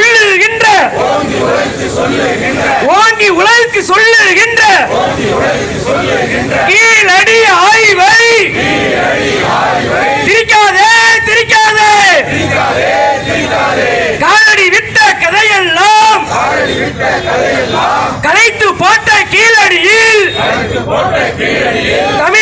ஓங்கி சொல்லுகின்ற ஓங்கி சொல்லுகின்ற கீழடி ஆய்வை திரிக்காதே திரிக்காதே. காலடி விட்ட கதையெல்லாம் கலைத்து போட்ட கீழடியில் தமிழ்